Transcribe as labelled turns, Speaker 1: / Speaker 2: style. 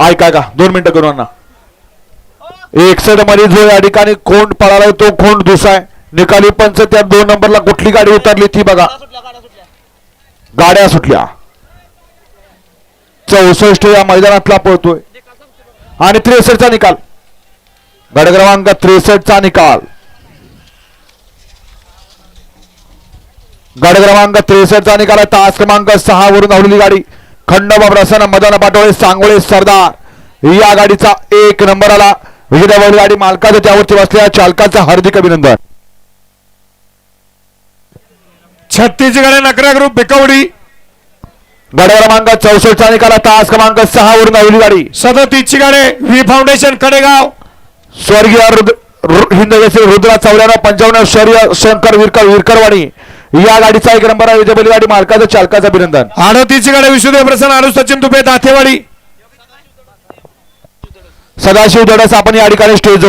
Speaker 1: ऐका का दोन मिनिटं करू अण्णा. एकसठमध्ये जो या ठिकाणी खोंड पळाला तो खोंड दुसाय निकाली पंच त्या दोन नंबरला कुठली गाडी उतरली ती बघा. गाड्या सुटल्या. चौसष्ट या मैदानातला पळतोय. आणि त्रेसष्टचा निकाल. गड क्रमांक त्रेसष्टचा निकाल. गड क्रमांक त्रेसष्टचा निकाल तास क्रमांक सहा वरून धावलेली गाडी. खंडोबा प्रसन्न मदन पाटोळे सांगोळे सरदार. या गाडीचा एक नंबर आला. विजेता गाडी मालकाचं त्यावरती बसलेल्या चालकाचं हार्दिक अभिनंदन.
Speaker 2: छत्तीसगड नकरा ग्रुप भिकवडी.
Speaker 1: गड क्रमांक चौसष्टचा निकाल. तास क्रमांक सहा वरून धावलेली गाडी.
Speaker 2: सदतीसची गाडी. V foundation Kadegaon.
Speaker 1: स्वर्गीय रुद- रु- हिंद रुद्रा चौऱ्याण्णव पंचावन्न शौर्य शंकर विरकर विरकरवाणी. या गाडीचा एक नंबर आहे विजय गाडी मालकाचं चालकाचं अभिनंदन.
Speaker 2: अडतीसची गाडी विशुदेव प्रसन्न अनु सचिन तुपे दाथेवाडी.
Speaker 1: सदाशिव दडस आपण या ठिकाणी स्टेजवर